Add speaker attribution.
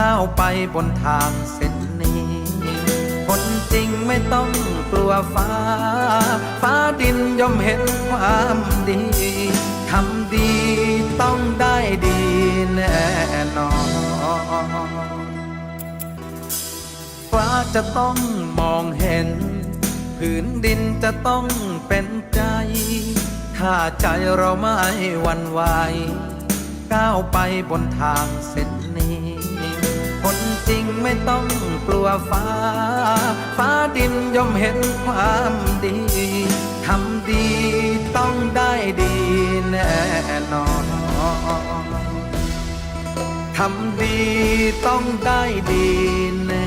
Speaker 1: ก้าวไปบนทางเส้นนี้ คนจริงไม่ต้องกลัวฟ้า ฟ้าดินย่อมเห็นความดี ทำดีต้องได้ดีแน่นอน ฟ้าจะต้องมองเห็น ผืนดินจะต้องเป็นใจ ถ้าใจเราไม่หวันไหวก้าวไปบนทางเส้นนี้ ต้องกลัวฟ้า ฟ้าดินย่อมเห็นความดี ทำดีต้องได้ดีแน่นอน ทำดีต้องได้ดีแน่